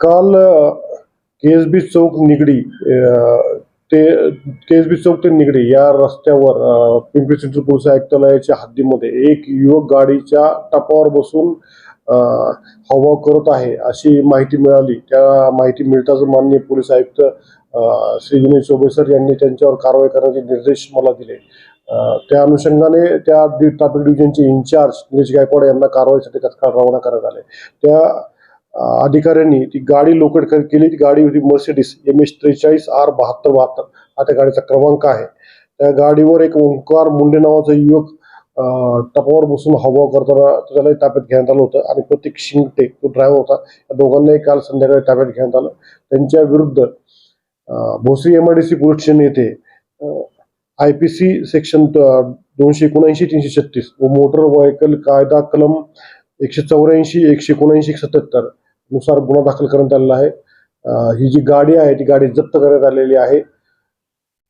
काल केएसबी चौक निगडी ते के चौक ते निगडी या रस्त्यावर पिंपरी चिंचवड पोलीस आयुक्तालयाच्या हद्दीमध्ये एक युवक गाडीच्या टपावर बसून अ, हावभाव करत आहे अशी माहिती मिळाली. त्या माहिती मिळताच माननीय पोलीस आयुक्त श्री विनय चोबेसर यांनी त्यांच्यावर कारवाई करण्याचे निर्देश मला दिले. त्या अनुषंगाने त्या दि- ट्रॅफिक डिव्हिजनचे इन्चार्ज निलेश गायकवाड यांना कारवाईसाठी तत्काळ रवाना करण्यात आले. त्या अधिकाऱ्यांनी ती गाडी लोकेट कर- केली. ती गाडी होती मर्सिडीज एम एच त्रेचाळीस आर बहात्तर बहात्तर. हा त्या गाडीचा क्रमांक आहे. त्या गाडीवर एक ओंकार मुंडे नावाचा युवक टपावर बसून हवा करताना त्याला ताब्यात घेण्यात आलं होतं आणि प्रतीक शिंगटे तो ड्रायव्हर होता या दोघांनाही काल संध्याकाळी ताब्यात घेण्यात आलं. त्यांच्या विरुद्ध Bhosari M I D C police station येथे आय पी सी सेक्शन दोनशे एकोणऐंशी तीनशे छत्तीस व मोटर व्हेकल कायदा कलम एकशे चौऱ्याऐंशी एकशे एकोणऐंशी सत्याहत्तर. नुसार गुन्हा दाखल करण्यात आलेला आहे. ही जी गाडी आहे ती गाडी जप्त करण्यात आलेली आहे.